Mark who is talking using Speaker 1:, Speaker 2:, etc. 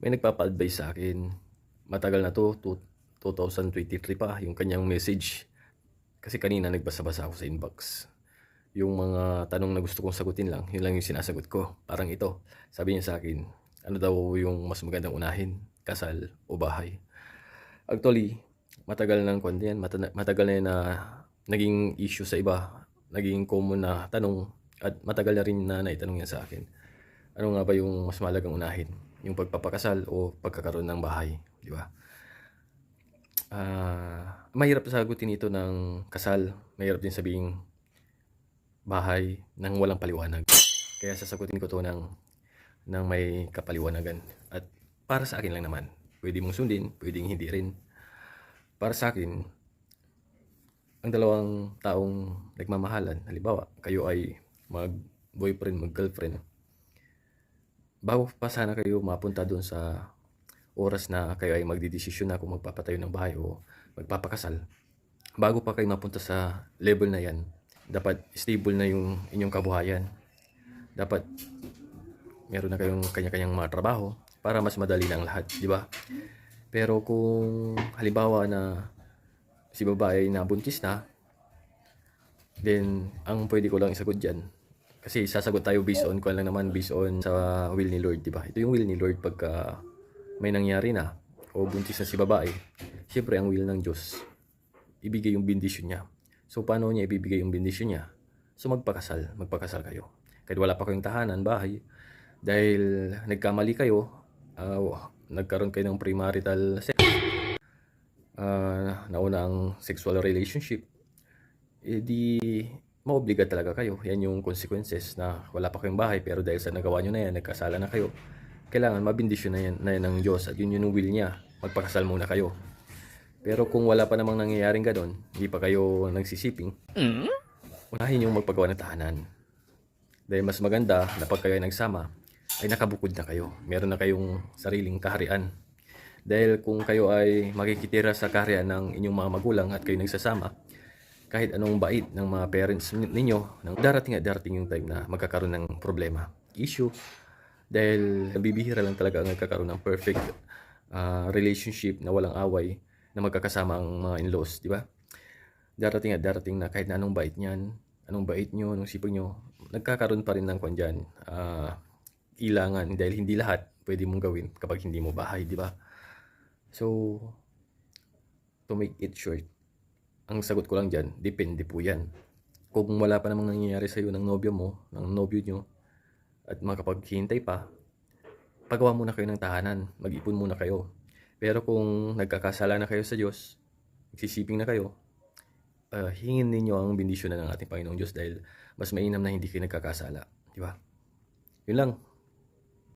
Speaker 1: may nagpapa-advise sa akin. Matagal na to, to 2023 pa, yung kanyang message. Kasi kanina nagbasa-basa ako sa inbox. Yung mga tanong na gusto kong sagutin lang, yun lang yung sinasagot ko. Parang ito, sabi niya sa akin, ano daw yung mas magandang unahin, kasal o bahay. Actually, matagal nang kwan yan, mata- matagal na yan na naging issue sa iba, naging common na tanong, at matagal na rin na naitanong yan sa akin. Ano nga ba yung mas malagang unahin? Yung pagpapakasal o pagkakaroon ng bahay, di ba? Ah, mahirap sagutin ito ng kasal. Mahirap din sabihin bahay nang walang paliwanag. Kaya sasagutin ko to ng ng may kapaliwanagan. At para sa akin lang naman. Pwede mong sundin, pwedeng hindi rin. Para sa akin, ang dalawang taong nagmamahalan, halimbawa, kayo ay mag-boyfriend, mag-girlfriend, bago pa sana kayo mapunta doon sa oras na kayo ay magdidesisyon na kung magpapatayo ng bahay o magpapakasal, bago pa kayo mapunta sa level na yan, dapat stable na yung inyong kabuhayan. Dapat meron na kayong kanya-kanyang mga trabaho para mas madali na lahat, di ba? Pero kung halimbawa na si babae na buntis na, then ang pwede ko lang isagot dyan, kasi sasagot tayo based on, kung lang naman based on sa will ni Lord, di ba? Ito yung will ni Lord pagka may nangyari na o buntis na si babae. Siyempre, ang will ng Diyos, ibigay yung bendisyon niya. So, paano niya ibibigay yung bendisyon niya? So, magpakasal. Magpakasal kayo. Kahit wala pa kayong tahanan, bahay, dahil nagkamali kayo, ah, nagkaroon kayo ng premarital sex, ah, nauna ang sexual relationship, eh di maobliga talaga kayo. Yan yung consequences na wala pa kayong bahay pero dahil sa nagawa nyo na yan, nagkasala na kayo, kailangan mabindisyon na yan, na yan ng Diyos at yun yung will niya. Magpakasal muna kayo. Pero kung wala pa namang nangyayaring ganon, hindi pa kayo nagsisiping, unahin yung magpagawa ng tahanan. Dahil mas maganda na pag kayo ay nagsama, ay nakabukod na kayo. Meron na kayong sariling kaharian. Dahil kung kayo ay makikitira sa kaharian ng inyong mga magulang at kayo nagsasama, kahit anong bait ng mga parents ninyo, nang darating at darating yung time na magkakaroon ng problema, issue, dahil nabibihira lang talaga ang nagkakaroon ng perfect ah, relationship na walang away na magkakasama ang mga in-laws, di ba? Darating at darating na kahit na anong bait niyan, anong bait nyo, anong sipag nyo, nagkakaroon pa rin ng kwan dyan, ah, ilangan dahil hindi lahat pwede mong gawin kapag hindi mo bahay, di ba? So, to make it short, ang sagot ko lang dyan, depende po yan. Kung wala pa namang nangyayari sa'yo ng nobyo mo, ng nobyo nyo, at makapaghintay pa, pagawa muna kayo ng tahanan, mag-ipon muna kayo. Pero kung nagkakasala na kayo sa Diyos, nagsisiping na kayo, ah, hingin ninyo ang bendisyon na ng ating Panginoong Diyos dahil mas mainam na hindi kayo nagkakasala. Di ba? Yun lang.